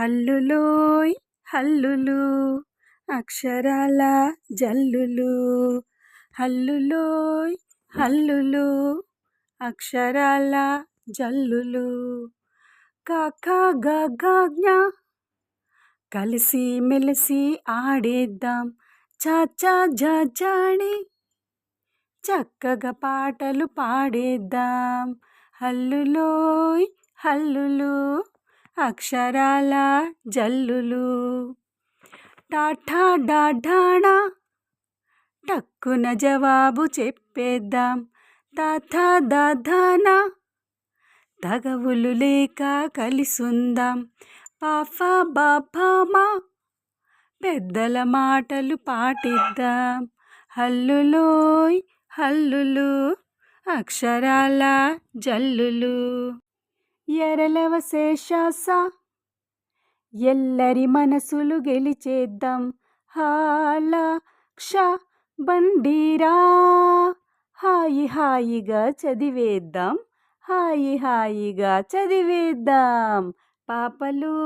హల్లులోయ్ హల్లులు అక్షరాల జల్లులు. హల్లులోయ్ హల్లులు అక్షరాల జల్లులు. కాక గజ్ఞ కలిసి మెలిసి ఆడేద్దాం. చాచా జాజాడి చక్కగా పాటలు పాడేద్దాం. హల్లులోయ్ హల్లులు అక్షరాల జల్లులు. టాఠా డాఢాడా టక్కున జవాబు చెప్పేద్దాం. తాథా దాధానా తగవులు లేక కలిసుందాం. పాఫా బాబామా పెద్దల మాటలు పాటిద్దాం. హల్లులోయ్ హల్లులు అక్షరాల జల్లులు. ఎరలవశేషాస ఎల్లరి మనసులు గెలిచేద్దాం. హాల క్ష బండీరా. హాయి హాయిగా చదివేద్దాం. హాయి హాయిగా చదివేద్దాం. పాపలు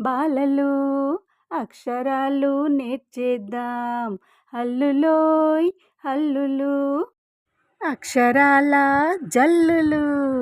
బాలలు అక్షరాలు నేర్చేద్దాం. హల్లులోయ్ హల్లులు అక్షరాల జల్లులు.